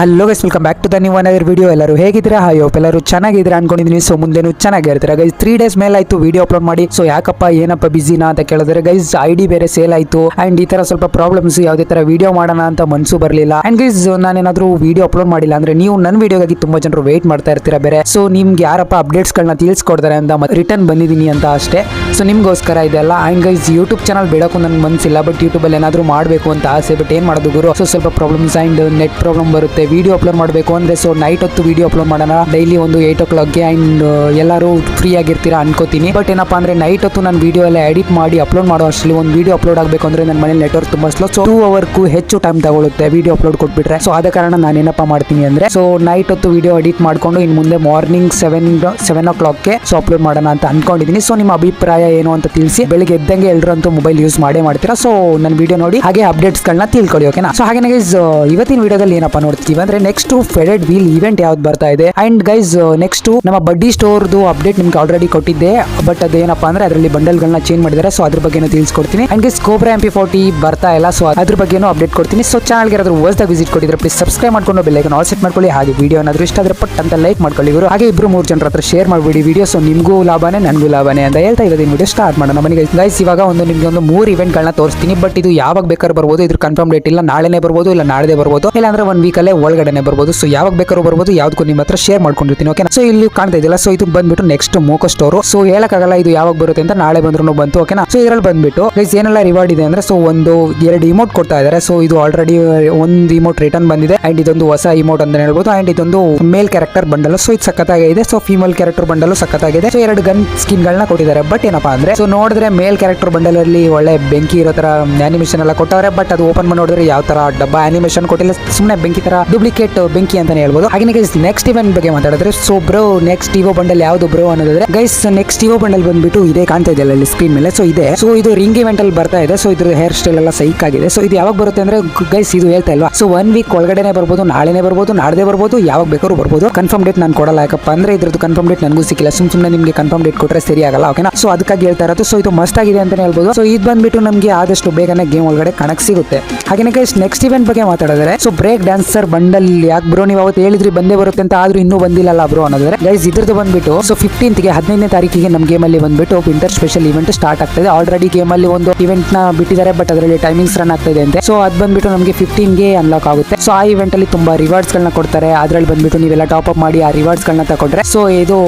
Hello guys welcome back to the ನೀವು another video ಎಲ್ಲರೂ ಹೇಗಿದ್ರೆ ಹಾಯ್ ಹೋಪ್ ಎಲ್ಲರೂ ಚೆನ್ನಾಗಿದ್ರೆ ಅನ್ಕೊಂಡಿದ್ದೀನಿ. ಸೊ ಮುಂದೆನೂ ಚೆನ್ನಾಗಿರ್ತೀರಾ ಗೈಸ್ ತ್ರೀ ಡೇಸ್ ಮೇಲೆ ಆಯ್ತು ವೀಡಿಯೋ ಅಪ್ಲೋಡ್ ಮಾಡಿ. ಸೊ ಯಾಕಪ್ಪ, ಏನಪ್ಪ ಬಿಸಿನಾ ಅಂತ ಕೇಳಿದ್ರೆ ಗೈಸ್ ಐ ಡಿ ಬೇರೆ ಸೇಲ್ ಆಯ್ತು. ಅಂಡ್ ಈ ತರ ಸ್ವಲ್ಪ ಪ್ರಾಬ್ಲಮ್ಸ್ ಯಾವುದೇ ತರ ವಿಡಿಯೋ ಮಾಡೋಣ ಅಂತ ಮನ್ಸು ಬರಲಿಲ್ಲ. ಅಂಡ್ ಗೈಸ್ ನಾನೇನಾದರೂ ವಿಡಿಯೋ ಅಪ್ಲೋಡ್ ಮಾಡಿಲ್ಲ ಅಂದ್ರೆ ನೀವು ನನ್ನ ವೀಡಿಯೋಗಾಗಿ ತುಂಬಾ ಜನರು ವೇಟ್ ಮಾಡ್ತಾ ಇರ್ತೀರಾ ಬೇರೆ? ಸೊ ನಿಮ್ಗೆ ಯಾರಪ್ಪ ಅಪ್ಡೇಟ್ಸ್ಗಳನ್ನ ತಿಳಿಸ್ಕೊಡ್ತಾರೆ ಅಂತ ರಿಟರ್ನ್ ಬಂದಿದ್ದೀನಿ ಅಂತ ಅಷ್ಟೇ. ಸೊ ನಿಮ್ಗೋಸ್ಕರ ಇದೆಲ್ಲ ಅಂಡ್ ಗೈಸ್ ಯೂಟ್ಯೂಬ್ ಚಾನಲ್ ಬಿಡೋಕ್ಕೂ ನನಗೆ ಮನ್ಸಿಲ್ಲ ಬಟ್ ಯೂಟ್ಯೂಬಲ್ಲಿ ಏನಾದರೂ ಮಾಡಬೇಕು ಅಂತ ಆಸೆ ಬಟ್ ಏನು ಮಾಡೋದು ಗುರು? ಸೊ ಸ್ವಲ್ಪ ಪ್ರಾಬ್ಲಮ್ಸ್ ಆ್ಯಂಡ್ ನೆಟ್ ಪ್ರಾಬ್ಲಮ್ ಬರುತ್ತೆ ವಿಡಿಯೋ ಅಪ್ಲೋಡ್ ಮಾಡಬೇಕು ಅಂದರೆ ಸೊ ನೈಟ್ ಹೊತ್ತು ವಿಡಿಯೋ ಅಪ್ಲೋಡ್ ಮಾಡೋಣ. ಡೈಲಿ ಒಂದು ಏಯ್ಟ್ ಓ ಕ್ಲಾಕ್ಗೆ ಆ್ಯಂಡ್ ಎಲ್ಲರೂ ಫ್ರೀ ಆಗಿರ್ತೀರಾ ಅನ್ಕೋತೀನಿ. ಬಟ್ ಏನಪ್ಪ ಅಂದರೆ ನೈಟ್ ಹೊತ್ತು ನಾನು ವಿಡಿಯೋ ಎಲ್ಲ ಎಡಿಟ್ ಮಾಡಿ ಅಪ್ಲೋಡ್ ಮಾಡೋ ಅಷ್ಟರಲ್ಲಿ ಒಂದು ವಿಡಿಯೋ ಅಪ್ಲೋಡ್ ಆಗಬೇಕು ಅಂದರೆ ನನ್ನ ಮನೇಲಿ ನೆಟ್ವರ್ಕ್ ತುಂಬ ಸ್ಲೋ ಸೊ ಟೂ ಅವರ್ಗೂ ಹೆಚ್ಚು ಟೈಮ್ ತಗೊಳುತ್ತೆ ವಿಡಿಯೋ ಅಪ್ಲೋಡ್ ಕೊಟ್ಬಿಟ್ರೆ. ಸೊ ಆದ ಕಾರಣ ನಾನು ಏನಪ್ಪ ಮಾಡ್ತೀನಿ ಅಂದರೆ ಸೊ ನೈಟ್ ಹೊತ್ತು ವಿಡಿಯೋ ಎಡಿಟ್ ಮಾಡಿಕೊಂಡು ಇನ್ನು ಮುಂದೆ ಮಾರ್ನಿಂಗ್ ಸೆವೆನ್ ಸೆವೆನ್ ಓ ಕ್ಲಾಕ್ಗೆ ಸೊ ಅಪ್ಲೋಡ್ ಮಾಡೋಣ ಅಂತ ಅನ್ಕೊಂಡಿದ್ದೀನಿ ಸೊ ನಿಮ್ಮ ಅಭಿಪ್ರಾಯ ಏನು ಅಂತ ತಿಳಿಸಿ ಬೆಳಿಗ್ಗೆ ಎದ್ದಂಗೆ ಎಲ್ಲರಂತೂ ಮೊಬೈಲ್ ಯೂಸ್ ಮಾಡೇ ಮಾಡ್ತೀರಾ. ಸೊ ನನ್ನ ವಿಡಿಯೋ ನೋಡಿ ಹಾಗೆ ಅಪ್ಡೇಟ್ಸ್ಗಳನ್ನ ತಿಳ್ಕೊಳ್ಳಿ ಓಕೆನಾ ಸೊ ಹಾಗೆ ಗೈಸ್ ಇವತ್ತಿನ ವಿಡಿಯೋದಲ್ಲಿ ಏನಪ್ಪ ನೋಡ್ತೀವಿ? ಅಂದ್ರೆ ನೆಕ್ಸ್ಟ್ ಫೆಡೆಡ್ ವೀಲ್ ಇವೆಂಟ್ ಯಾವ್ದು ಬರ್ತಾ ಇದೆ. ಅಂಡ್ ಗೈಸ್ ನೆಕ್ಸ್ಟ್ ನಮ್ಮ ಬಡ್ಡಿ ಸ್ಟೋರ್ ಅಪ್ಡೇಟ್ ನಿಮ್ಗೆ ಆಲ್ರೆಡಿ ಕೊಟ್ಟಿದ್ದೆ. ಬಟ್ ಅದೇನಪ್ಪ ಅಂದ್ರೆ ಅದರಲ್ಲಿ ಬಂಡಲ್ ಗಳನ್ನ ಚೇಂಜ್ ಮಾಡಿದ್ದಾರೆ. ಸೊ ಅದ್ರ ಬಗ್ಗೆ ತಿಳಿಸ್ಕೊಡ್ತೀನಿ. And guys Cobra M P forty ಬರ್ತಾ ಇಲ್ಲ. ಸೊ ಅದ್ರ ಬಗ್ಗೆ ಅಪ್ಡೇಟ್ ಕೊಡ್ತೀನಿ. ಸೊ ಚಾನಲ್ಗೆ ಯಾರಾದ್ರೂ ಹೊಸದಾಗ ವಿಸಿಟ್ ಕೊಟ್ಟಿದ್ರೆ ಪ್ಲೀಸ್ ಸಬ್ಸ್ಕ್ರೈಬ್ ಮಾಡ್ಕೊಂಡು ಬೆಲ್ಲೈಕನ್ ಆಲ್ ಸೆಟ್ ಮಾಡ್ಕೊಳ್ಳಿ. ಹಾಗೆ ವಿಡಿಯೋ ಏನಾದ್ರು ಇಷ್ಟ ಆದ್ರೆ ಪಟ್ ಅಂತ ಲೈಕ್ ಮಾಡ್ಕೊಳ್ಳಿ ಇವರು ಹಾಗೆ ಇಬ್ರು ಮೂರು ಜನರ ಹತ್ರ ಶೇರ್ ಮಾಡ್ಬಿಡಿ ವಿಡಿಯೋ ಸೊ ನಿಮಗೂ ಲಾಭನೇ, ನನಗೂ ಲಾಭನೇ ಅಂತ ಹೇಳ್ತಾ ಇವತ್ತಿನ ವಿಡಿಯೋ ಸ್ಟಾರ್ಟ್ ಮಾಡೋಣ. ಮನೆಗೆ ಗೈಸ್ ಇವಾಗ ಒಂದು ನಿಮಗೆ ಒಂದು ಮೂರು ಇವೆಂಟ್ಗಳನ್ನ ತೋರಿಸ್ತೀನಿ. ಬಟ್ ಇದು ಯಾವಾಗ ಬೇಕಾದ್ರೆ ಬರ್ಬೋದು. ಇದ್ರ ಕನ್ಫರ್ಮ್ ಡೇಟ್ ಇಲ್ಲ. ನಾಳೆನೇ ಬರ್ಬೋದು, ಇಲ್ಲ ನಾಳೆ ಬರ್ಬೋದು. ಇಲ್ಲ ಅಂದ್ರೆ ಒಂದು ವೀಕಲ್ಲೇ ಒಳಗಡೆನೆ ಬರ್ಬೋದು. ಸೊ ಯಾವಾಗ ಬೇಕಾದ್ರೂ ಬರ್ಬೋದು. ಯಾವ್ದಕ್ಕೂ ನಿಮ್ಮ ಹತ್ರ ಶೇರ್ ಮಾಡ್ಕೊಂಡಿರ್ತೀನಿ ಓಕೆ ಸೊ ಇಲ್ಲಿ ಕಾಣ್ತಾ ಇದೆಯಲ್ಲ ಸೊ ಇದು ಬಂದ್ಬಿಟ್ಟು ನೆಕ್ಸ್ಟ್ ಮೋಕ ಸ್ಟೋರ್ ಸೊ ಹೇಳಕ್ಕಾಗಲ್ಲ ಇದು ಯಾವಾಗ ಬರುತ್ತೆ ಅಂತ ನಾಳೆ ಬಂದ್ರು ಬಂತು ಓಕೆನಾ ಸೊ ಇದರಲ್ಲಿ ಬಂದ್ಬಿಟ್ಟು ಗೈಸ್ ಏನೆಲ್ಲ ರಿವಾರ್ಡ್ ಇದೆ ಅಂದ್ರೆ ಸೊ ಒಂದು, ಎರಡು ಇಮೋಟ್ ಕೊಡ್ತಾ ಇದ್ದಾರೆ. ಸೊ ಇದು ಆಲ್ರೆಡಿ ಒಂದು ಇಮೋಟ್ ರಿಟರ್ನ್ ಬಂದಿದೆ. ಅಂಡ್ ಇದೊಂದು ಹೊಸ ಇಮೋಟ್ ಅಂತ ಹೇಳ್ಬೋದು. ಅಂಡ್ ಇದೊಂದು ಮೇಲ್ ಕ್ಯಾರೆಕ್ಟರ್ ಬಂಡಲ್ ಸೊ ಇದು ಸಖತ್ತಾಗಿದೆ. ಸೊ ಫೀಮೇಲ್ ಕ್ಯಾರೆಕ್ಟರ್ ಬಂಡಲ್ ಸಖತ್ತಾಗಿದೆ. ಸೊ ಎರಡು ಗನ್ ಸ್ಕಿನ್ ಗಳನ್ನ ಕೊಟ್ಟಿದ್ದಾರೆ. ಬಟ್ ಏನಪ್ಪಾ ಅಂದ್ರೆ ಸೊ ನೋಡಿದ್ರೆ ಮೇಲ್ ಕ್ಯಾರೆಕ್ಟರ್ ಬಂಡಲ್ ಅಲ್ಲಿ ಒಳ್ಳೆ ಬೆಂಕಿ ಇರೋ ತರ ಅನಿಮೇಷನ್ ಎಲ್ಲ ಕೊಟ್ಟವ್ರೆ. ಬಟ್ ಅದು ಓಪನ್ ಮಾಡಿ ನೋಡಿದ್ರೆ ಯಾವ ತರ ಡಬ್ಬ ಅನಿಮೇಷನ್ ಕೊಟ್ಟಿಲ್ಲ. ಸುಮ್ಮನೆ ಬೆಂಕಿ ತರ ಡೂಪ್ಲಿಕೇಟ್ ಬೆಂಕಿ ಅಂತಾನೆ ಹೇಳ್ಬೋದು. ಹಾಗೆ ನೆಕ್ಸ್ಟ್ ಇವೆಂಟ್ ಬಗ್ಗೆ ಮಾತಾಡಿದ್ರೆ so bro next evo bundle ಯಾವ್ದು ಬ್ರೋ ಅನ್ನೋದಾದ್ರೆ ಗೈಸ್ ನೆಕ್ಸ್ಟ್ ಇವೋ ಬಂಡಲ್ ಬಂದ್ಬಿಟ್ಟು ಇದೇ ಕಾಣ್ತಾ ಇದೆಯಲ್ಲ ಅಲ್ಲಿ ಸ್ಕ್ರೀನ್ ಮೇಲೆ. ಸೊ ಇದೆ. ಸೊ ಇದು ರಿಂಗ್ ಇವೆಂಟ್ ಅಲ್ಲಿ ಬರ್ತಾ ಇದೆ. ಸೊ ಇದ್ರ ಹೇರ್ ಸ್ಟೈಲ್ ಎಲ್ಲ ಸೈಕ್ ಆಗಿದೆ. ಸೊ ಇದು ಯಾವಾಗ ಬರುತ್ತೆ ಅಂದ್ರೆ ಗೈಸ್ ಇದು ಹೇಳ್ತಾ ಇಲ್ವಾ? ಸೊ ಒನ್ ವೀಕ್ ಒಳಗಡೆ ಬರ್ಬೋದು, ನಾಳೆನೇ ಬರ್ಬೋದು, ನಾಡದೇ ಬರ್ಬೋದು, ಯಾವಾಗ ಬೇಕಾದ್ರೂ ಬರ್ಬೋದು. ಕನ್ಫರ್ಮ್ ಡೇಟ್ ನಾನು ಕೊಡಲ್ಲ ಯಾಕಪ್ಪ ಅಂದ್ರೆ, ಇದ್ರದ್ದು ಕನ್ಫರ್ಮ್ ಡೇಟ್ ನನಗೂ ಸಿಕ್ಕಿಲ್ಲ. ಸುಮ್ ಸುಮ್ಮನೆ ನಿಮಗೆ ಕನ್ಫರ್ಮ್ ಡೇಟ್ ಕೊಟ್ಟರೆ ಸರಿ ಆಗಲ್ಲ ಓಕೆನಾ ಸೊ ಅದಕ್ಕಾಗಿ ಹೇಳ್ತಾ ಇರೋದು. ಸೊ ಇದು ಮಸ್ತ್ ಆಗಿದೆ ಅಂತಾನೆ ಹೇಳ್ಬೋದು. ಸೊ ಇದು ಬಂದ್ಬಿಟ್ಟು ನಮಗೆ ಆದಷ್ಟು ಬೇಗನೆ ಗೇಮ್ ಒಳಗಡೆ ಕಣಕ್ ಸಿಗುತ್ತೆ. ಹಾಗೆ ಗೈಸ್ ನೆಕ್ಸ್ಟ್ ಇವೆಂಟ್ ಬಗ್ಗೆ ಮಾತಾಡಿದ್ರೆ ಸೊ ಬ್ರೇಕ್ ಡ್ಯಾನ್ಸರ್ ಬಂಡಲ್ ಯಾಕೆ ಬ್ರೋ ನೀವು ಅವತ್ತು ಹೇಳಿದ್ರಿ ಬಂದೇ ಬರುತ್ತೆ ಅಂತ ಆದ್ರೂ ಇನ್ನೂ ಬಂದಿಲ್ಲಲ್ಲ ಬ್ರೋ ಅನ್ನೋದ್ರೆ ಗೈಸ್ ಇದ್ರದ್ದು ಬಂದ್ಬಿಟ್ಟು ಸೊ ಫಿಫ್ಟೀನ್ತ್ಗೆ ಹದಿನೈದನೇ ತಾರೀಕಿಗೆ ನಮ್ಮ ಗೇಮಲ್ಲಿ ಬಂದ್ಬಿಟ್ಟು ವಿಂಟರ್ ಸ್ಪೆಷಲ್ ಇವೆಂಟ್ ಸ್ಟಾರ್ಟ್ ಆಗ್ತದೆ ಆಲ್ರೆಡಿ ಗೇಮಲ್ಲಿ ಒಂದು ಇವೆಂಟ್ನ ಬಿಟ್ಟಿದ್ದಾರೆ ಬಟ್ ಅದರಲ್ಲಿ ಟೈಮಿಂಗ್ಸ್ ರನ್ ಆಗ್ತಾ ಇದೆ ಅಂತೆ. ಸೊ ಅದ್ ಬಂದ್ಬಿಟ್ಟು ನಮಗೆ ಫಿಫ್ಟೀನ್ಗೆ ಅನ್ಲಾಕ್ ಆಗುತ್ತೆ. ಸೊ ಆ ಇವೆಂಟ್ ಅಲ್ಲಿ ತುಂಬಾ ರಿವಾರ್ಡ್ಸ್ ಗಳನ್ನ ಕೊಡ್ತಾರೆ. ಅದ್ರಲ್ಲಿ ಬಂದ್ಬಿಟ್ಟು ನೀವೆಲ್ಲ ಟಾಪ್ ಅಪ್ ಮಾಡಿ ಆ ರಿವಾರ್ಡ್ಸ್ ಗಳನ್ನ ತಗೊಂಡ್ರೆ ಸೊ ಇದು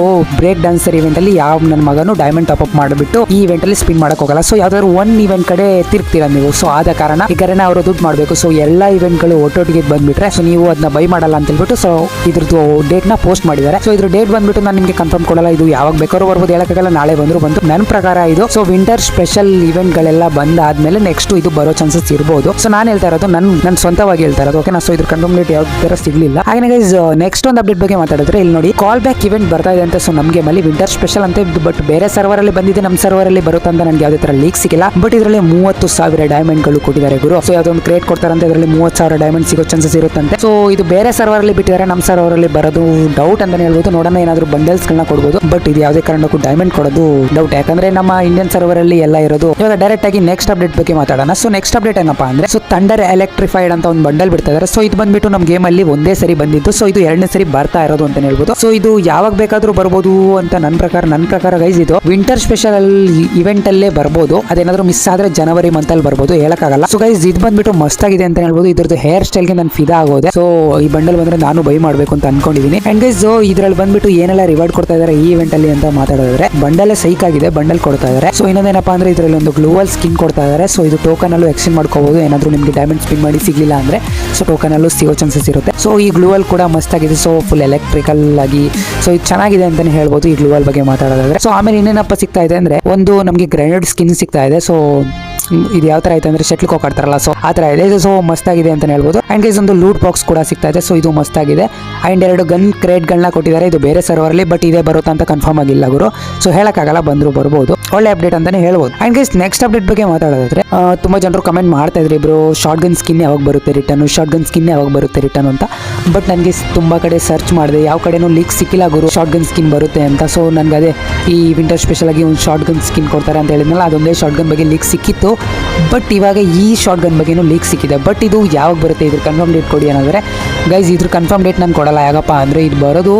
ಬ್ರೇಕ್ ಡಾನ್ಸರ್ ಇವೆಂಟ್ ಅಲ್ಲಿ ಯಾವ ನನ್ನ ಮಗನು ಡೈಮಂಡ್ ಟಾಪ್ ಅಪ್ ಮಾಡಿಬಿಟ್ಟು ಈ ಇವೆಂಟ್ ಅಲ್ಲಿ ಸ್ಪಿನ್ ಮಾಡಕ್ ಹೋಗಲ್ಲ. ಸೊ ಯಾವ್ದಾದ್ರು ಒನ್ ಇವೆಂಟ್ ಕಡೆ ತಿರ್ಗ್ತೀರಾ ನೀವು? ಸೊ ಆದ ಕಾರಣ ಈ ಅವರು ದುಡ್ಡು ಮಾಡಬೇಕು. ಸೊ ಎಲ್ಲ ಇವೆಂಟ್ಗಳು ಒಟ್ಟೊಟ್ಟಿಗೆ ಬಂದ್ಬಿಟ್ರೆ ಸೊ ನೀವು ಅದನ್ನ ಬೈ ಮಾಡಲ್ಲ ಅಂತ ಹೇಳ್ಬಿಟ್ಟು ಸೊ ಇದ್ರದ್ದು ಡೇಟ್ನ ಪೋಸ್ಟ್ ಮಾಡಿದ್ದಾರೆ. ಸೊ ಇದ್ರ ಡೇಟ್ ಬಂದ್ಬಿಟ್ಟು ನಾನು ನಿಮಗೆ ಕನ್ಫರ್ಮ್ ಕೊಡಲ್ಲ, ಇದು ಯಾವಾಗ ಬೇಕಾದ್ರೂ ಬರ್ಬೋದು, ಹೇಳಕ್ಕಾಗಲ್ಲ, ನಾಳೆ ಬಂದ್ರು ಬಂತು. ನನ್ನ ಪ್ರಕಾರ ಇದು ಸೊ ವಿಂಟರ್ ಸ್ಪೆಷಲ್ ಇವೆಂಟ್ ಗಳೆಲ್ಲ ಬಂದಾದ್ಮೇಲೆ ನೆಕ್ಸ್ಟ್ ಇದು ಬರೋ ಚಾನ್ಸಸ್ ಇರಬಹುದು ಸೊ ನಾನು ಹೇಳ್ತಾ ಇರೋದು ನನ್ನ ನನ್ನ ಸ್ವಂತವಾಗಿ ಹೇಳ್ತಾ ಇರೋದು ಓಕೆ ನಾ ಸೊ ಇದ್ರ ಕನ್ಫರ್ಮ್ ಡೇಟ್ ಯಾವ ತರ ಸಿಗ್ಲಿಲ್ಲ ಹಾಗೆ ನೆಕ್ಸ್ಟ್ ಒಂದು ಅಪ್ಡೇಟ್ ಬಗ್ಗೆ ಮಾತಾಡಿದ್ರೆ, ಇಲ್ಲಿ ನೋಡಿ ಕಾಲ್ ಬ್ಯಾಕ್ ಇವೆಂಟ್ ಬರ್ತಾ ಇದೆ ಅಂತ ಸೊ ನಮಗೆ ಮಲ್ಲಿ ವಿಂಟರ್ ಸ್ಪೆಷಲ್ ಅಂತ ಬಟ್ ಬೇರೆ ಸರ್ವರ್ ಅಲ್ಲಿ ಬಂದಿದೆ ನಮ್ಮ ಸರ್ವರ್ ಅಲ್ಲಿ ಬರುತ್ತೆ ಅಂತ ನನಗೆ ಯಾವುದೇ ತರ ಲೀಕ್ ಸಿಗಿಲ್ಲ ಬಟ್ ಇದರಲ್ಲಿ ಮೂವತ್ತು ಸಾವಿರ ಡೈಮಂಡ್ಗಳು ಕೊಟ್ಟಿದ್ದಾರೆ ಗುರು. ಸೊ ಯಾವ್ದೊಂದು ಕ್ರೇಟ್ ಕೊಡ್ತಾರಂತೆ, ಇದರಲ್ಲಿ ಮೂವತ್ತು ಸಾವಿರ ಡೈಮಂಡ್ ಸಿಗೋ ಚಾನ್ಸಸ್ ಇರುತ್ತಂತೆ. ಸೊ ಇದು ಬೇರೆ ಸರ್ವರ್ ಅಲ್ಲಿ ಬಿಟ್ಟಿದ್ದಾರೆ ನಮ್ಮ ಸರ್ವರ್ ಅಲ್ಲಿ ಬರೋದು ಡೌಟ್ ಅಂತಾನೆ ಹೇಳ್ಬೋದು. ನೋಡೋಣ ಏನಾದ್ರು ಬಂಡಲ್ಸ್ ಗಳನ್ನ ಕೊಡ್ಬೋದು. ಬಟ್ ಇದು ಯಾವುದೇ ಕಾರಣಕ್ಕೂ ಡೈಮಂಡ್ ಕೊಡೋದು ಡೌಟ್ ಯಾಕಂದ್ರೆ ನಮ್ಮ ಇಂಡಿಯನ್ ಸರ್ವರ್ ಅಲ್ಲಿ ಎಲ್ಲ ಇರೋದು. ಇವಾಗ ಡೈರೆಕ್ಟ್ ಆಗಿ ನೆಕ್ಸ್ಟ್ ಅಪ್ಡೇಟ್ ಬಗ್ಗೆ ಮಾತಾಡೋಣ. ಸೊ ನೆಕ್ಸ್ಟ್ ಅಪ್ಡೇಟ್ ಏನಪ್ಪಾ ಅಂದ್ರೆ ಸೊ ತಂಡರ್ ಎಲೆಕ್ಟ್ರಿಫೈಡ್ ಅಂತ ಒಂದು ಬಂಡಲ್ ಬಿಡ್ತಾ ಇದ್ದಾರೆ. ಸೊ ಇದು ಬಂದ್ಬಿಟ್ಟು ನಮ್ಮ ಗೇಮ್ ಅಲ್ಲಿ ಒಂದೇ ಸರಿ ಬಂದಿದ್ದು. ಸೊ ಇದು ಎರಡನೇ ಸರಿ ಬರ್ತಾ ಇರೋದು ಅಂತ ಹೇಳ್ಬೋದು. ಸೊ ಇದು ಯಾವಾಗ ಬೇಕಾದ್ರೂ ಬರ್ಬೋದು ಅಂತ ನನ್ನ ಪ್ರಕಾರ ನನ್ನ ಪ್ರಕಾರ ಗೈಸ್ ಇದು ವಿಂಟರ್ ಸ್ಪೆಷಲ್ ಇವೆಂಟ್ ಅಲ್ಲೇ ಬರ್ಬೋದು. ಅದೇನಾದ್ರೂ ಮಿಸ್ ಆದ್ರೆ ಜನವರಿ ಮಂತ್ ಅಲ್ಲಿ ಬರ್ಬೋದು. ಹೇಳಕ್ಕಾಗಲ್ಲ. ಸೊ ಗೈಸ್ ಇದು ಬಂದ್ಬಿಟ್ಟು ಮಸ್ತ್ ಆಗಿದೆ ಅಂತ ಹೇಳ್ಬೋದು. ಇದ್ರದ್ದು ಹೇರ್ ಸ್ಟೈಲ್ಗೆ ನಾನು ಫಿದಾ ಆಗೋದೆ. ಸೊ ಈ ಬಂಡಲ್ ಬಂದ್ರೆ ನಾನು ಬೈ ಮಾಡಬೇಕು ಅಂತ ಅನ್ಕೊಂಡಿದ್ದೀನಿ ಅಂಡ್ ಗೈಸ್ ಇದ್ರಲ್ಲಿ ಬಂದ್ಬಿಟ್ಟು ಏನೆಲ್ಲ ರಿವಾರ್ಡ್ ಕೊಡ್ತಾ ಇದ್ದಾರೆ ಈ ಇವೆಂಟ್ ಅಲ್ಲಿ ಅಂತ ಮಾತಾಡಿದ್ರೆ ಬಂಡಲ್ ಸೈಕ್ ಆಗಿದೆ, ಬಂಡಲ್ ಕೊಡ್ತಾ ಇದ್ದಾರೆ ಸೊ ಇನ್ನೊಂದೇನಪ್ಪ ಅಂದ್ರೆ ಇದರಲ್ಲಿ ಒಂದು ಗ್ಲೋವಲ್ ಸ್ಕಿನ್ ಕೊಡ್ತಾ ಇದ್ದಾರೆ ಸೊ ಇದು ಟೋಕನ್ ಅಲ್ಲೂ ಎಕ್ಸ್ಚೇಂಜ್ ಮಾಡ್ಕೋಬಹುದು ಏನಾದ್ರೂ ನಿಮಗೆ ಡೈಮಂಡ್ ಸ್ಪಿನ್ ಮಾಡಿ ಸಿಗ್ಲಿಲ್ಲ ಅಂದ್ರೆ ಸೊ ಟೋಕನ್ ಅಲ್ಲೂ ಸಿಗೋ ಚಾನ್ಸಸ್ ಇರುತ್ತೆ. ಸೊ ಈ ಗ್ಲೋವಲ್ ಕೂಡ ಮಸ್ತ್ ಆಗಿದೆ. ಸೊ ಫುಲ್ ಎಲೆಕ್ಟ್ರಿಕಲ್ ಆಗಿ ಸೊ ಇದು ಚೆನ್ನಾಗಿದೆ ಅಂತಾನೆ ಹೇಳ್ಬೋದು ಈ ಗ್ಲೂವಲ್ ಬಗ್ಗೆ ಮಾತಾಡೋದಾದ್ರೆ. ಸೊ ಆಮೇಲೆ ಇನ್ನೇನಪ್ಪ ಸಿಗ್ತಾ ಇದೆ ಅಂದ್ರೆ, ಒಂದು ನಮಗೆ ಗ್ರೆನೇಡ್ ಸ್ಕಿನ್ ಸಿಗ್ತಾ ಇದೆ. ಸೊ ಇದು ಯಾವ ತರ ಐತೆ ಅಂದ್ರೆ ಶಟ್ಲ್ ಕೋಕ್ ಆಡ್ತಾರಲ್ಲ ಸೊ ಆ ತರ ಇದೆ. ಸೊ ಮಸ್ತ್ ಆಗಿದೆ ಅಂತ ಹೇಳ್ಬೋದು. ಅಂಡ್ ಗೈಸ್ ಒಂದು ಲೂಟ್ ಬಾಕ್ಸ್ ಕೂಡ ಸಿಗ್ತಾ ಇದೆ. ಸೊ ಇದು ಮಸ್ತ್ ಆಗಿದೆ ಅಂಡ್ ಎರಡು ಗನ್ ಕ್ರೇಟ್ ಗಳನ್ನ ಕೊಟ್ಟಿದ್ದಾರೆ. ಇದು ಬೇರೆ ಸರ್ವರ್ ಅಲ್ಲಿ ಬಟ್ ಇದೇ ಬರುತ್ತಾ ಅಂತ ಕನ್ಫರ್ಮ್ ಆಗಿಲ್ಲ ಗುರು. ಸೊ ಹೇಳಕ್ಕಾಗಲ್ಲ, ಬಂದ್ರು ಬರ್ಬೋದು. ಒಳ್ಳೆ ಅಪ್ಡೇಟ್ ಅಂತಾನೆ ಹೇಳ್ಬೋದು. ಅಂಡ್ ಗೈಸ್ ನೆಕ್ಸ್ಟ್ ಅಪ್ಡೇಟ್ ಬಗ್ಗೆ ಮಾತಾಡೋದಾದ್ರೆ ತುಂಬಾ ಜನರು ಕಮೆಂಟ್ ಮಾಡ್ತಾ ಇದ್ರು ಇಬ್ರು ಶಾರ್ಟ್ ಗನ್ ಸ್ಕಿನ್ ಯಾವಾಗ ಬರುತ್ತೆ ರಿಟರ್ನ್ ಶಾರ್ಟ್ ಗನ್ ಸ್ಕಿನ್ ಯಾವಾಗ ಬರುತ್ತೆ ರಿಟರ್ನ್ ಅಂತ. ಬಟ್ ನನಗೆ ತುಂಬಾ ಕಡೆ ಸರ್ಚ್ ಮಾಡಿದೆ. ಯಾವ ಕಡೆನೂ ಲೀಕ್ ಸಿಕ್ಕಿಲ್ಲ ಗುರು. ಶಾರ್ಟ್ ಗನ್ ಸ್ಕಿನ್ ಬರುತ್ತೆ ಅಂತ. ಸೊ ನನಗೆ ಅದೇ ಈ ವಿಂಟರ್ ಸ್ಪೆಷಲ್ ಆಗಿ ಒಂದು ಶಾರ್ಟ್ ಗನ್ ಸ್ಕಿನ್ ಕೊಡ್ತಾರೆ ಅಂತ ಹೇಳಿದ್ನಲ್ಲ, ಅದೊಂದೇ ಶಾರ್ಟ್ ಗನ್ ಬಗ್ಗೆ ಲೀಕ್ ಸಿಕ್ಕಿತ್ತು. ಬಟ್ ಇವಾಗ ಈ ಶಾರ್ಟ್ ಗನ್ ಬಗ್ಗೆನೂ ಲೀಕ್ ಸಿಕ್ಕಿದೆ. ಬಟ್ ಇದು ಯಾವಾಗ ಬರುತ್ತೆ? ಇದ್ರ ಕನ್ಫರ್ಮ್ ಡೇಟ್ ಕೊಡಿ ಅನ್ನೋದ್ರೆ ಗೈಸ್ ಇದ್ರ ಕನ್ಫರ್ಮ್ ಡೇಟ್ ನಾನು ಕೊಡಲ್ಲ. ಯಾಕಪ್ಪ ಅಂದರೆ ಇದು ಬರೋದು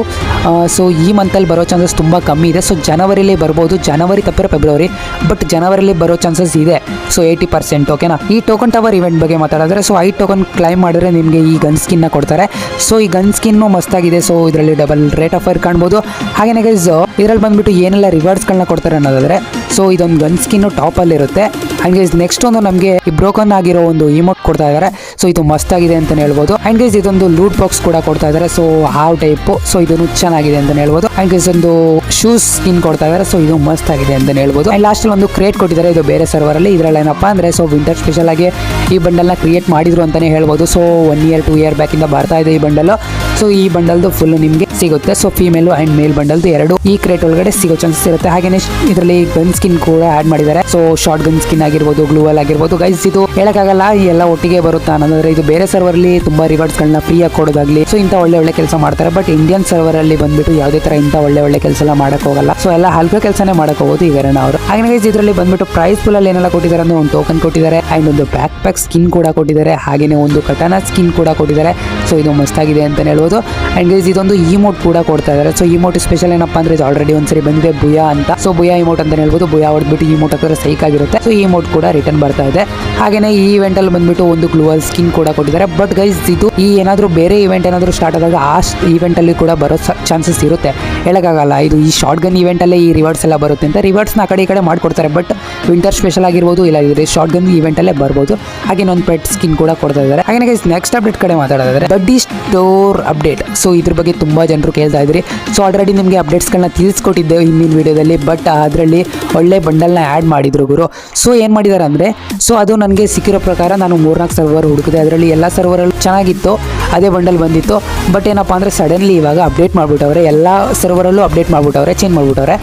ಸೊ ಈ ಮಂತಲ್ಲಿ ಬರೋ ಚಾನ್ಸಸ್ ತುಂಬ ಕಮ್ಮಿ ಇದೆ. ಸೊ ಜನವರಿಲಿ ಬರ್ಬೋದು. ಜನವರಿ ತಪ್ಪಿರ ಫೆಬ್ರವರಿ ಬಟ್ ಜನವರಿಲಿ ಬರೋ ಚಾನ್ಸಸ್ ಇದೆ. ಸೊ ಏಯ್ಟಿ ಪರ್ಸೆಂಟ್ ಓಕೆನಾ ಈ ಟೋಕನ್ ಟವರ್ ಇವೆಂಟ್ ಬಗ್ಗೆ ಮಾತಾಡಿದ್ರೆ ಸೊ ಐ ಟೋಕನ್ ಕ್ಲೈಮ್ ಮಾಡಿದ್ರೆ ನಿಮಗೆ ಈ ಗನ್ ಸ್ಕಿನ್ನ ಕೊಡ್ತಾರೆ. ಸೊ ಈ ಗನ್ ಸ್ಕಿನ್ನು ಮಸ್ತಾಗಿದೆ. ಸೊ ಇದರಲ್ಲಿ ಡಬಲ್ ರೇಟ್ ಆಫ್ ಫೈರ್ ಕಾಣ್ಬೋದು. ಹಾಗೆಯೇ ಗೈಸ್ ಇದರಲ್ಲಿ ಬಂದ್ಬಿಟ್ಟು ಏನೆಲ್ಲ ರಿವಾರ್ಡ್ಸ್ಗಳನ್ನ ಕೊಡ್ತಾರೆ ಅನ್ನೋದಾದ್ರೆ ಸೊ ಇದೊಂದು ಗನ್ ಸ್ಕಿನ್ನು ಟಾಪಲ್ಲಿರುತ್ತೆ ಆ್ಯಂಡ್ ಗೈಸ್ ನೆಕ್ಸ್ಟ್ ಒಂದು ನಮಗೆ ಈ ಬ್ರೋಕನ್ ಆಗಿರೋ ಒಂದು ಇಮೋಟ್ ಕೊಡ್ತಾ ಇದ್ದಾರೆ ಸೊ ಇದು ಮಸ್ತ್ ಆಗಿದೆ ಅಂತ ಹೇಳ್ಬೋದು. ಅಂಡ್ ಗೈಸ್ ಇದೊಂದು ಲೂಟ್ ಬಾಕ್ಸ್ ಕೂಡ ಕೊಡ್ತಾ ಇದ್ದಾರೆ ಸೊ ಹಾವ್ ಟೈಪ್ ಸೊ ಇದನ್ನು ಚೆನ್ನಾಗಿದೆ ಅಂತ ಹೇಳ್ಬೋದು. ಅಂಡ್ ಗೈಸ್ ಒಂದು ಶೂಸ್ ಸ್ಕಿನ್ ಕೊಡ್ತಾ ಇದ್ದಾರೆ ಸೊ ಇದು ಮಸ್ತ್ ಆಗಿದೆ ಅಂತ ಹೇಳ್ಬೋದು ಅಂಡ್ ಲಾಸ್ಟ್ ಒಂದು ಕ್ರಿಯೇಟ್ ಕೊಟ್ಟಿದ್ದಾರೆ. ಇದು ಬೇರೆ ಸರ್ವರ್ ಅಲ್ಲಿ. ಇದರಲ್ಲಿ ಏನಪ್ಪಾ ಅಂದ್ರೆ ಸೊ ವಿಂಟರ್ ಸ್ಪೆಷಲ್ ಆಗಿ ಈ ಬಂಡಲ್ನ ಕ್ರಿಯೇಟ್ ಮಾಡಿದ್ರು ಅಂತಾನೆ ಹೇಳ್ಬೋದು. So one year two year back ಇಂದ ಬರ್ತಾ ಇದೆ ಈ ಬಂಡಲ್ ಸೊ ಈ ಬಂಡಲ್ದು ಫುಲ್ ನಿಮಗೆ ಸಿಗುತ್ತೆ. ಸೊ ಫಿಮೇಲ್ ಅಂಡ್ ಮೇಲ್ ಬಂಡಲ್ದು ಎರಡು ಈ ಕ್ರೇಟ್ ಒಳಗಡೆ ಸಿಗೋ ಚಾನ್ಸಸ್ ಇರುತ್ತೆ. ಹಾಗೆ ಇದರಲ್ಲಿ ಗನ್ ಸ್ಕಿನ್ ಕೂಡ ಆಡ್ ಮಾಡಿದ್ದಾರೆ. ಸೊ ಶಾರ್ಟ್ ಗನ್ ಸ್ಕಿನ್ ಆಗಿರ್ಬೋದು ಗ್ಲೂವಲ್ ಆಗಿರ್ಬೋದು. ಗೈಸ್ ಇದು ಹೇಳಕ್ಕಾಗಲ್ಲ ಎಲ್ಲ ಒಟ್ಟಿಗೆ ಬರುತ್ತಾ ಅನ್ನೋದ್ರೆ ಇದು ಬೇರೆ ಸರ್ವರ್ ಅಲ್ಲಿ ತುಂಬಾ ರಿವಾರ್ಡ್ಸ್ ಗಳನ್ನ ಫ್ರೀ ಆಗಿ ಕೊಡೋದಾಗ್ಲಿ ಸೊ ಇಂಥ ಒಳ್ಳೆ ಒಳ್ಳೆ ಕೆಲಸ ಮಾಡ್ತಾರೆ. ಬಟ್ ಇಂಡಿಯನ್ ಸರ್ವರ್ ಅಲ್ಲಿ ಬಂದ್ಬಿಟ್ಟು ಯಾವುದೇ ತರ ಇಂಥ ಒಳ್ಳೆ ಒಳ್ಳೆ ಕೆಲಸ ಎಲ್ಲ ಮಾಡಕ್ ಹೋಗಲ್ಲ. ಸೊ ಎಲ್ಲ ಹಲ್ಕ ಕೆಲಸನೇ ಮಾಡಕ್ ಹೋಗೋದು ಈ ವೆರಣ ಅವರು. ಹಾಗೆ ಗೈಸ್ ಇದರಲ್ಲಿ ಬಂದ್ಬಿಟ್ಟು ಪ್ರೈಸ್ ಫುಲ್ ಅಲ್ಲಿ ಏನೆಲ್ಲ ಕೊಟ್ಟಿದ್ದಾರೆ ಅಂದ್ರೆ ಒಂದು ಟೋಕನ್ ಕೊಟ್ಟಿದ್ದಾರೆ ಅಂಡ್ ಒಂದು ಬ್ಯಾಕ್ ಪ್ಯಾಕ್ ಸ್ಕಿನ್ ಕೂಡ ಕೊಟ್ಟಿದ್ದಾರೆ, ಹಾಗೇನೆ ಒಂದು ಕಟನ ಸ್ಕಿನ್ ಕೂಡ ಕೊಟ್ಟಿದ್ದಾರೆ. ಸೊ ಇದು ಮಸ್ತಾಗಿದೆ ಅಂತ ಹೇಳ್ಬೋದು. ಅಂಡ್ ಗೈಸ್ ಇದೊಂದು ಇಮೋಟ್ ಕೂಡ ಕೊಡ್ತಾ ಇದಾರೆ ಸೊ ಇಮೋಟ್ ಸ್ಪೆಷಲ್ ಏನಪ್ಪಾ ಅಂದ್ರೆ ಆಲ್ರೆಡಿ ಒಂದ್ಸರಿ ಬಂದಿದೆ ಬುಯಾ ಅಂತ. ಸೊ ಬುಯಾ ಇಮೋಟ್ ಅಂತ ಹೇಳ್ಬೋದು. ಬುಯಾ ಹೊಡೆದ್ಬಿಟ್ಟು ಇಮೋಟ್ ಹಾಕಿದ್ರೆ ಸೈಕ್ ಆಗಿರುತ್ತೆ. ಸೊ ಈ ಕೂಡ ರಿಟರ್ನ್ ಬರ್ತಾ ಇದೆ. ಹಾಗೆಯೇ ಈ ಇವೆಂಟ್ ಅಲ್ಲಿ ಬಂದ್ಬಿಟ್ಟು ಒಂದು ಗ್ಲೂವಲ್ ಸ್ಕಿನ್ ಕೂಡ ಕೊಟ್ಟಿದ್ದಾರೆ. ಬಟ್ ಗೈಸ್ ಇದು ಈ ಏನಾದರೂ ಬೇರೆ ಇವೆಂಟ್ ಏನಾದರೂ ಸ್ಟಾರ್ಟ್ ಆದಾಗ ಆ ಇವೆಂಟ್ ಅಲ್ಲಿ ಕೂಡ ಬರೋ ಚಾನ್ಸಸ್ ಇರುತ್ತೆ. ಹೇಳೋಕ್ಕಾಗಲ್ಲ, ಇದು ಈ ಶಾರ್ಟ್ ಗನ್ ಇವೆಂಟಲ್ಲೇ ಈ ರಿವಾರ್ಡ್ಸ್ ಎಲ್ಲ ಬರುತ್ತೆ ಅಂತ ರಿವಾರ್ಡ್ಸ್ನ ಆ ಕಡೆ ಈ ಕಡೆ ಮಾಡ್ಕೊಡ್ತಾರೆ. ಬಟ್ ವಿಂಟರ್ ಸ್ಪೆಷಲ್ ಆಗಿರ್ಬೋದು, ಇಲ್ಲ ಇದ್ರೆ ಶಾರ್ಟ್ ಗನ್ ಇವೆಂಟಲ್ಲೇ ಬರ್ಬೋದು. ಹಾಗೆ ಒಂದು ಪೆಟ್ ಸ್ಕಿನ್ ಕೂಡ ಕೊಡ್ತಾ ಇದ್ದಾರೆ. ಹಾಗೆ ಗೈಸ್ ನೆಕ್ಸ್ಟ್ ಅಪ್ಡೇಟ್ ಕಡೆ ಮಾತಾಡೋದಾದ್ರೆ ಬಡ್ಡಿ ಸ್ಟೋರ್ ಅಪ್ಡೇಟ್ ಸೊ ಇದ್ರ ಬಗ್ಗೆ ತುಂಬ ಜನರು ಕೇಳ್ತಾ ಇದ್ರಿ. ಸೊ ಆಲ್ರೆಡಿ ನಿಮಗೆ ಅಪ್ಡೇಟ್ಸ್ಗಳನ್ನ ತಿಳಿಸ್ಕೊಟ್ಟಿದ್ದೆ ಹಿಂದಿನ ವಿಡಿಯೋದಲ್ಲಿ ಬಟ್ ಅದರಲ್ಲಿ ಒಳ್ಳೆ ಬಂಡಲ್ನ ಆ್ಯಡ್ ಮಾಡಿದ್ರು ಗುರು. ಸೊ ಮಾಡಿದ್ದಾರೆ ಅಂದರೆ ಸೊ ಅದು ನನಗೆ ಸಿಕ್ಕಿರೋ ಪ್ರಕಾರ ನಾನು ಮೂರ್ನಾಲ್ಕು ಸರ್ವರ್ ಹುಡುಕಿದೆ. ಅದರಲ್ಲಿ ಎಲ್ಲ ಸರ್ವರಲ್ಲೂ ಚೆನ್ನಾಗಿತ್ತು, ಅದೇ ಬಂಡಲ್ ಬಂದಿತ್ತು. ಬಟ್ ಏನಪ್ಪ ಅಂದರೆ ಸಡನ್ಲಿ ಇವಾಗ ಅಪ್ಡೇಟ್ ಮಾಡಿಬಿಟ್ಟವ್ರೆ, ಎಲ್ಲ ಸರ್ವರಲ್ಲೂ ಅಪ್ಡೇಟ್ ಮಾಡಿಬಿಟ್ಟವ್ರೆ ಚೇಂಜ್ ಮಾಡಿಬಿಟ್ಟವ್ರೆ.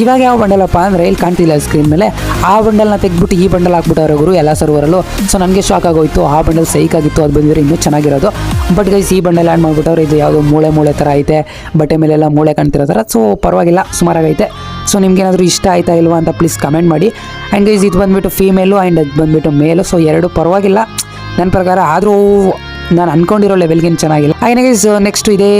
ಇವಾಗ ಯಾವ ಬಂಡಲಪ್ಪ ಅಂದರೆ ಇಲ್ಲಿ ಕಾಣ್ತಿಲ್ಲ ಸ್ಕ್ರೀನ್ ಮೇಲೆ. ಆ ಬಂಡಲ್ನ ತೆಗೆದ್ಬಿಟ್ಟು ಈ ಬಂಡಲ್ ಹಾಕ್ಬಿಟ್ಟವ್ರೆ ಗುರು, ಎಲ್ಲ ಸರ್ವರಲ್ಲೂ ಸೊ ನನಗೆ ಶಾಕ್ ಆಗೋಯ್ತು, ಆ ಬಂಡಲ್ ಸೈಕ್ ಆಗಿತ್ತು, ಅದು ಬಂದಿದ್ರೆ ಇನ್ನೂ ಚೆನ್ನಾಗಿರೋದು. ಬಟ್ ಗೈಸ್ ಈ ಬಂಡಲ್ ಆ್ಯಡ್ ಮಾಡಿಬಿಟ್ಟವ್ರೆ, ಇದು ಯಾವುದೋ ಮೂಳೆ ಮೂಳೆ ಥರ ಐತೆ. ಬಟ್ಟೆ ಮೇಲೆಲ್ಲ ಮೂಳೆ ಕಾಣ್ತಿರೋ ಥರ ಸೊ ಪರವಾಗಿಲ್ಲ, ಸುಮಾರಾಗೈತೆ. ಸೊ ನಿಮ್ಗೇನಾದರೂ ಇಷ್ಟ ಆಯ್ತಾ ಇಲ್ವಾ ಅಂತ ಪ್ಲೀಸ್ ಕಮೆಂಟ್ ಮಾಡಿ. ಆ್ಯಂಡ್ ಗೈಸ್ ಇದು ಬಂದುಬಿಟ್ಟು ಫೀಮೇಲು ಆ್ಯಂಡ್ ಅದು ಬಂದುಬಿಟ್ಟು ಮೇಲು ಸೊ ಎರಡು ಪರವಾಗಿಲ್ಲ. ನನ್ನ ಪ್ರಕಾರ ಆದರೂ ನಾನು ಅನ್ಕೊಂಡಿರೋ ಲೆವೆಲ್ಗೇನು ಚೆನ್ನಾಗಿಲ್ಲ. ಹಾಗೆ ಗೈಸ್ ನೆಕ್ಸ್ಟ್ ಇದೇ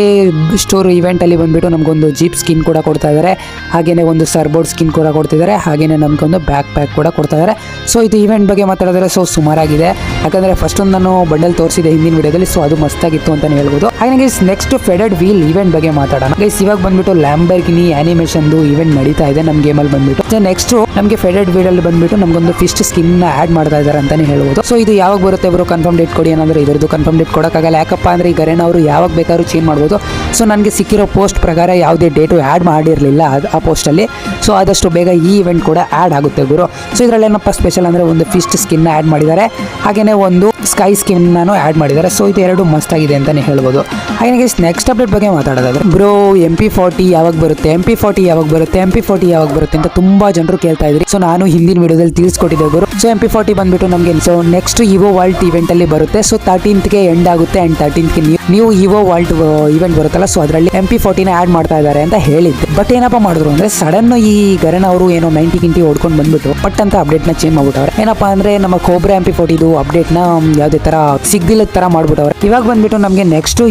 ಸ್ಟೋರ್ ಇವೆಂಟಲ್ಲಿ ಬಂದುಬಿಟ್ಟು ನಮಗೊಂದು ಜೀಪ್ ಸ್ಕಿನ್ ಕೂಡ ಕೊಡ್ತಾ ಇದ್ದಾರೆ ಹಾಗೆಯೇ ಒಂದು ಸರ್ಬೋರ್ಡ್ ಸ್ಕಿನ್ ಕೂಡ ಕೊಡ್ತಿದ್ದಾರೆ ಹಾಗೆಯೇ ನಮಗೊಂದು ಬ್ಯಾಕ್ ಪ್ಯಾಕ್ ಕೂಡ ಕೊಡ್ತಾ ಇದ್ದಾರೆ ಸೊ ಇದು ಇವೆಂಟ್ ಬಗ್ಗೆ ಮಾತಾಡಿದ್ರೆ ಸೊ ಸುಮಾರಾಗಿದೆ. ಯಾಕಂದರೆ ಫಸ್ಟ್ ಒಂದು ನಾನು ಬಂಡಲ್ ತೋರಿಸಿದೆ ಹಿಂದಿನ ವಿಡಿಯೋದಲ್ಲಿ ಸೊ ಅದು ಮಸ್ತಾಗಿತ್ತು ಅಂತಲೇ ಹೇಳ್ಬೋದು. ಹಾಗೆ guys next faded wheel event ಬಗ್ಗೆ ಮಾತಾಡೋಣ. ಗೈಸ್ ಇವಾಗ ಬಂದ್ಬಿಟ್ಟು ಲ್ಯಾಂಬರ್ಗಿನಿ ಆನಿಮೇಷನ್ ಇವೆಂಟ್ ನಡೀತಾ ಇದೆ ನಮ್ಮ ಅಲ್ಲಿ ಬಂದ್ಬಿಟ್ಟು. ನೆಕ್ಸ್ಟ್ ನಮಗೆ ಫೆಡೆಡ್ ಅಲ್ಲಿ ಬಂದ್ಬಿಟ್ಟು ನಮಗೊಂದು ಫಿಸ್ಟ್ ಸ್ಕಿನ್ ಆಡ್ ಮಾಡ್ತಾ ಇದ್ದಾರೆ ಅಂತಾನೆ ಹೇಳ್ಬೋದು. ಸೊ ಇದು ಯಾವಾಗ ಬರುತ್ತೆ ಅವರು ಕನ್ಫರ್ಮ್ ಡೇಟ್ ಕೊಡಿ ಏನಂದ್ರೆ ಇದ್ರದ್ದು ಕನ್ಫರ್ಮ್ ಡೇಟ್ ಕೊಡೋಕ್ಕಾಗಲ್ಲ. ಯಾಕಪ್ಪ ಅಂದ್ರೆ ಈ ಗರೇನ ಅವರು ಯಾವಾಗ ಬೇಕಾದ್ರೂ ಚೇಂಜ್ ಮಾಡ್ಬೋದು. ಸೊ ನನಗೆ ಸಿಕ್ಕಿರೋ ಪೋಸ್ಟ್ ಪ್ರಕಾರ ಯಾವುದೇ ಡೇಟು ಆ್ಯಡ್ ಮಾಡಿರಲಿಲ್ಲ ಆ ಪೋಸ್ಟಲ್ಲಿ ಸೊ ಆದಷ್ಟು ಬೇಗ ಈ ಇವೆಂಟ್ ಕೂಡ ಆ್ಯಡ್ ಆಗುತ್ತೆ ಗುರು. ಸೊ ಇದರಲ್ಲಿ ಏನಪ್ಪ ಸ್ಪೆಷಲ್ ಅಂದರೆ ಒಂದು ಫಿಸ್ಟ್ ಸ್ಕಿನ್ ಆ್ಯಡ್ ಮಾಡಿದ್ದಾರೆ. ಹಾಗೆಯೇ ಒಂದು ಸ್ಕೈ ಸ್ಕಿನ್ನೂ ಆ್ಯಡ್ ಮಾಡಿದ್ದಾರೆ. ಸೊ ಇದು ಎರಡು ಮಸ್ತಾಗಿದೆ ಅಂತಲೇ ಹೇಳ್ಬೋದು. ಹಾಗೆ ನೆಕ್ಸ್ಟ್ ಅಪ್ಡೇಟ್ ಬಗ್ಗೆ ಮಾತಾಡೋದಾದ್ರೆ ಬ್ರೋ ಎಂ ಪಿ ಫಾರ್ಟಿ ಯಾವಾಗ ಬರುತ್ತೆ? ಎಂ ಪಿ ಫಾರ್ಟಿ ಯಾವಾಗ ಬರುತ್ತೆ? ಎಂ ಪಿ ಫಾರ್ಟಿ ಯಾವಾಗ ಬರುತ್ತೆ ಅಂತ ತುಂಬಾ ಜನರು ಕೇಳ್ತಾ ಇದ್ರಿ. ಸೊ ನಾನು ಹಿಂದಿನ ವಿಡಿಯೋದಲ್ಲಿ ತಿಳಿಸ್ಕೊಟ್ಟಿದ್ದೆ ಗುರು. ಸೊ ಎಂ ಪಿ ಫಾರ್ಟಿ ಬಂದ್ಬಿಟ್ಟು ನಮಗೆ so next evo world event ಅಲ್ಲಿ ಬರುತ್ತೆ. ಸೊ ತರ್ಟೀನ್ತ್ಗೆ ಎಂಡ್ ಆಗುತ್ತೆ ಅಂಡ್ ತರ್ಟೀನ್ತ್ಗೆ ನೀವು ಇವೋ ವರ್ಲ್ಡ್ ಇವೆಂಟ್ ಬರುತ್ತಲ್ಲ ಸೊ ಅದರಲ್ಲಿ ಎಂ ಪಿ ಫಾರ್ಟಿನ ಆ್ಯಡ್ ಮಾಡ್ತಾ ಇದ್ದಾರೆ ಅಂತ ಹೇಳಿದ್ದೆ. ಬಟ್ ಏನಪ್ಪ ಮಾಡಿದ್ರು ಅಂದ್ರೆ ಸಡನ್ ಈ ಗರನ್ ಅವರು ಏನೋ ನೈಂಟಿ ಗಿಂಟಿ ಹೊಡ್ಕೊಂಡು ಬಂದ್ಬಿಟ್ಟು ಬಟ್ ಅಂತ ಅಪ್ಡೇಟ್ನ ಚೇಂಜ್ ಮಾಡ್ಬಿಟ್ಟವ್ರೆ. ಏನಪ್ಪ ಅಂದ್ರೆ, ನಮ್ಮ ಕೋಬ್ರಾ ಎಂ ಪಿ ಫೋರ್ಟಿದು ಅಪ್ಡೇಟ್ನ ಯಾವುದೇ ತರ ಸಿಗ್ದಿಲ್ಲ ತರ ಮಾಡ್ಬಿಟ್ಟವ್ರೆ. ಇವಾಗ ಬಂದ್ಬಿಟ್ಟು ನಮಗೆ ನೆಕ್ಸ್ಟ್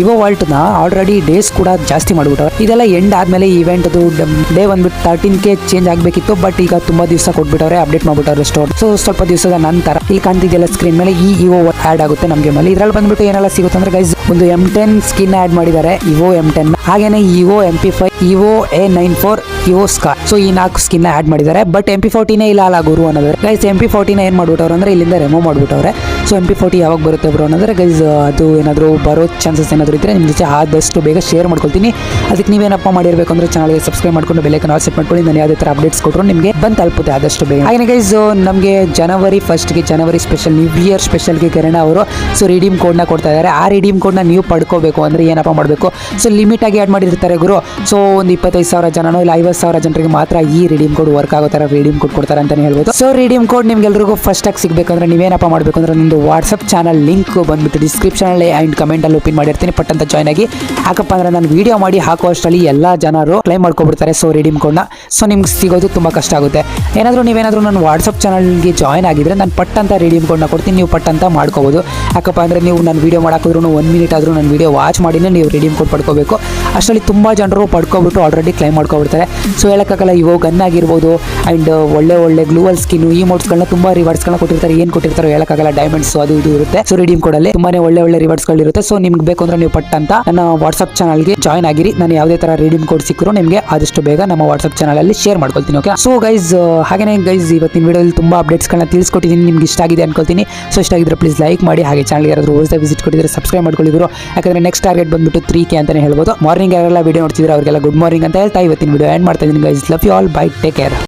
ಇವೋ ನ ಆಲ್ರೆಡಿ ಡೇಸ್ ಕೂಡ ಜಾಸ್ತಿ ಮಾಡಿಬಿಟ್ಟು ಇದೆಲ್ಲ ಎಂಡ್ ಆದ್ಮೇಲೆ ಇವೆಂಟ್ ಡೇ ಬಂದ್ಬಿಟ್ಟು ತರ್ಟೀನ್ ಕೆ ಚೇಂಜ್ ಆಗಬೇಕಿತ್ತು ಬಟ್ ಈಗ ತುಂಬಾ ದಿವಸ ಕೊಟ್ಬಿಟ್ಟವ್ರೆ ಅಪ್ಡೇಟ್ ಮಾಡ್ಬಿಟ್ಟವ್ರೆ ಸ್ಟೋರ್ ಸೊ ಸ್ವಲ್ಪ ದಿವಸದ ನಂತರ ಇಲ್ಲಿ ಕಾಣ್ತಿದೆಯಲ್ಲ ಸ್ಕ್ರೀನ್ ಮೇಲೆ ಈ ಇವೋ ಆಡ್ ಆಗುತ್ತೆ ನಮ್ಗೆ ಗೇಮಲ್ಲಿ ಇದ್ರಲ್ಲಿ ಬಂದ್ಬಿಟ್ಟು ಏನೆಲ್ಲ ಸಿಗುತ್ತೆ ಅಂದ್ರೆ ಗೈಸ್ ಒಂದು ಎಂ ಟೆನ್ ಸ್ಕಿನ್ ಆಡ್ ಮಾಡಿದ್ದಾರೆ. ಇವೋ ಎಂ ಟೆನ್ ಹಾಗೇನೆ evo M P five evo A nine four evo scar so ಈ ನಾಲ್ಕು ಸ್ಕಿನ್ ಆಡ್ ಮಾಡಿದ್ದಾರೆ. ಬಟ್ ಎಂ ಪಿ ಫೋರ್ಟಿನೇ ಇಲ್ಲ ಅಲ್ಲ ಗುರು ಅನ್ನೋದ್ರೆ ಗೈಸ್ ಎಂ ಪಿ ಫೋರ್ಟಿನ ಏನು ಮಾಡ್ಬಿಟ್ಟವ್ರು ಅಂದ್ರೆ ಇಲ್ಲಿಂದ ರೆಮೋ ಮಾಡ್ಬಿಟ್ಟವ್ರೆ. ಸೊ ಎಂ ಪಿ ಫೋರ್ಟಿ ಯಾವಾಗ ಬರುತ್ತೆ ಬ್ರೋ ಅನ್ನೋದ್ರೆ ಗೈಸ್ ಅದು ಏನಾದರೂ ಬರೋ ಚಾನ್ಸಸ್ ಏನಾದರೂ ಇದ್ದರೆ ನಿಮ್ಮ ಜೊತೆ ಆದಷ್ಟು ಬೇಗ ಶೇರ್ ಮಾಡ್ಕೊಳ್ತೀನಿ. ಅದಕ್ಕೆ ನೀವೇನಪ್ಪ ಮಾಡಿರಬೇಕು ಅಂದ್ರೆ ಚಾನಲ್ಗೆ ಸಬ್ಸ್ಕ್ರೈಬ್ ಮಾಡ್ಕೊಂಡು ಬೆಲೆಕನ್ನು ಆಲ್ ಸೆಟ್ ಮಾಡ್ಕೊಳ್ಳಿ. ನಾನು ಯಾವುದೇ ಥರ ಅಪ್ಡೇಟ್ಸ್ ಕೊಟ್ಟರು ನಿಮಗೆ ಬಂದು ತಲುಪುತ್ತೆ ಆದಷ್ಟು ಬೇಗ. ಹಾಗೆ ಗೈಸ್ ನಮಗೆ ಜನವರಿ ಫಸ್ಟ್ಗೆ ಜನವರಿ ಸ್ಪೆಷಲ್ ನ್ಯೂ ಇಯರ್ ಸ್ಪೆಷಲ್ಗೆ ಕಿರಣ ಅವರು ಸೊ ರಿಡೀಮ್ ಕೋಡ್ನ ಕೊಡ್ತಾ ಇದ್ದಾರೆ. ಆ ರಿಡೀಮ್ ಕೋಡ್ನ ನೀವು ಪಡ್ಕೋಬೇಕು ಅಂದರೆ ಏನಪ್ಪ ಮಾಡಬೇಕು? ಸೊ ಲಿಮಿಟ್ ಆ್ಯಡ್ ಮಾಡಿರ್ತಾರೆ ಗುರು. ಸೊ ಒಂದು ಇಪ್ಪತ್ತೈದು ಸಾವಿರ ಜನನೋ ಇಲ್ಲ ಐವತ್ತು ಸಾವಿರ ಜನರಿಗೆ ಮಾತ್ರ ಈ ರಿಡೀಮ್ ಕೋಡ್ ವರ್ಕ್ ಆಗೋ ಥರ ರಿಡೀಮ್ ಕೋಡ್ ಕೊಡ್ತಾರೆ ಅಂತಲೇ ಹೇಳ್ಬೋದು. ಸೊ ರಿಡೀಮ್ ಕೋಡ್ ನಿಮ್ಗೆಲ್ರಿಗೂ ಫಸ್ಟ್ ಆಗಿ ಸಿಗಬೇಕಂದ್ರೆ ನೀವೇನಪ್ಪ ಮಾಡಬೇಕು ಅಂದ್ರೆ ನಿಮ್ಮದು ವಾಟ್ಸಪ್ ಚಾನಲ್ ಲಿಂಕ್ ಬಂದ್ಬಿಟ್ಟು ಡಿಸ್ಕ್ರಿಪ್ಷನಲ್ಲಿ ಆ್ಯಂಡ್ ಕಮೆಂಟಲ್ಲಿ ಓಪನ್ ಮಾಡಿರ್ತೀನಿ. ಪಟ್ ಅಂತ ಜಾಯ್ನ್ ಆಗಿ. ಯಾಕಪ್ಪ ಅಂದರೆ ನಾನು ವೀಡಿಯೋ ಮಾಡಿ ಹಾಕೋ ಅಷ್ಟರಲ್ಲಿ ಎಲ್ಲ ಜನರು ಕ್ಲೈಮ್ ಮಾಡ್ಕೊಬಿಡ್ತಾರೆ ಸೊ ರಿಡೀಮ್ ಕೋಡ್ನ ಸೊ ನಿಮ್ಗೆ ಸಿಗೋದು ತುಂಬ ಕಷ್ಟ ಆಗುತ್ತೆ. ಏನಾದರೂ ನೀವೇನಾದರೂ ನನ್ನ ವಾಟ್ಸಪ್ ಚಾನಲ್ಗೆ ಜಾಯ್ನ್ ಆಗಿದ್ರೆ ನಾನು ಪಟ್ ಅಂತ ರಿಡೀಮ್ ಕೋಡ್ನ ಕೊಡ್ತೀನಿ. ನೀವು ಪಟ್ ಅಂತ ಮಾಡ್ಕೋಬೋದು. ಯಾಕಪ್ಪ ಅಂದರೆ ನೀವು ನಾನು ವೀಡಿಯೋ ಮಾಡಾಕಿದ್ರು ಒಂದು ಮಿನಿಟ್ ಆದರೂ ನಾನು ವೀಡಿಯೋ ವಾಚ್ ಮಾಡಿನೇ ನೀವು ರಿಡೀಮ್ ಕೋಡ್ ಪಡ್ಕೋಬೇಕು. ಅಷ್ಟರಲ್ಲಿ ತುಂಬ ಜನರು ಪಡ್ಕೊಬಿಟ್ಟು ಆಲ್ರೆಡಿ ಕ್ಲೈಮ್ ಮಾಡ್ಕೊಬಿಡ್ತಾರೆ. ಸೊ ಹೇಳೋಕ್ಕಾಗಲ್ಲ ಇವು ಗನ್ ಆಗಿರ್ಬೋದು ಆ್ಯಂಡ್ ಒಳ್ಳೆ ಒಳ್ಳೆ ಗ್ಲೂವಲ್ ಸ್ಕಿನ್ ಈ ಮೋಡ್ಸ್ಗಳನ್ನ ತುಂಬ ರಿವಾರ್ಡ್ಸ್ಗಳನ್ನ ಕೊಟ್ಟಿರ್ತಾರೆ. ಏನು ಕೊಟ್ಟಿರ್ತಾರೋ ಹೇಳೋಕ್ಕಾಗಲ್ಲ ಡೈಮಂಡ್ಸ್ ಅದು ಇದು ಇರುತ್ತೆ. ಸೊ ರಿಡೀಮ್ ಕೊಡಲ್ಲಿ ತುಂಬಾನೇ ಒಳ್ಳೆ ಒಳ್ಳೆ ರಿವಾರ್ಡ್ಸ್ಗಳು ಇರುತ್ತೆ. ಸೊ ನಿಮ್ಗೆ ಬೇಕು ಅಂದ್ರೆ ನೀವು ಪಟ್ ಅಂತ ನನ್ನ ವಾಟ್ಸಪ್ ಚಾನಲ್ಗೆ ಜಾಯ್ನ್ ಆಗಿರಿ. ನಾನು ಯಾವುದೇ ತರ ರಿಡೀಮ್ ಕೋಡ್ ಸಿಕ್ಕರು ನಿಮಗೆ ಆದಷ್ಟು ಬೇಗ ನಮ್ಮ ವಾಟ್ಸಪ್ ಚಾನಲಲ್ಲಿ ಶೇರ್ ಮಾಡ್ಕೊಳ್ತೀನಿ ಓಕೆ ಸೊ ಗೈಸ್ ಹಾಗೇನೇ ಗೈಸ್ ಇವತ್ತಿನ ವಿಡಿಯೋದಲ್ಲಿ ತುಂಬ ಅಪ್ಡೇಟ್ಸ್ಗಳನ್ನ ತಿಳಿಸ್ಕೊಟ್ಟಿದ್ದೀನಿ. ನಿಮ್ಗೆ ಇಷ್ಟ ಆಗಿದೆ ಅನ್ಕೊಳ್ತೀನಿ. ಸೊ ಇಷ್ಟ ಆಗಿದ್ರೆ ಪ್ಲೀಸ್ ಲೈಕ್ ಮಾಡಿ. ಹಾಗೆ ಚಾನಲ್ಗೆ ಯಾರಾದರೂ ಹೊಸದಾಗಿ ವಿಸಿಟ್ ಕೊಟ್ಟಿದ್ರೆ ಸಬ್ಸ್ಕ್ರೈಬ್ ಮಾಡ್ಕೊಳ್ಳಿದ್ರು. ಯಾಕಂದ್ರೆ ನೆಕ್ಸ್ಟ್ ಟಾರ್ಗೆಟ್ ಬಂದ್ಬಿಟ್ಟು ತ್ರೀ ಕೆ ಅಂತಲೇ ಹೇಳ್ಬೋದು. ಮಾರ್ನಿಂಗ್ ಯಾರೆಲ್ಲ ವಿಡಿಯೋ ನೋಡ್ತಿದ್ರೆ ಅವರಿಗೆಲ್ಲ ಗುಡ್ ಮಾರ್ನಿಂಗ್ ಅಂತ ಹೇಳ್ತಾ ಇವತ್ತಿನ ವೀಡಿಯೋ ಎಂಡ್ ಮಾಡ್ತಾ ಇದ್ದೀನಿ guys love you all bye take care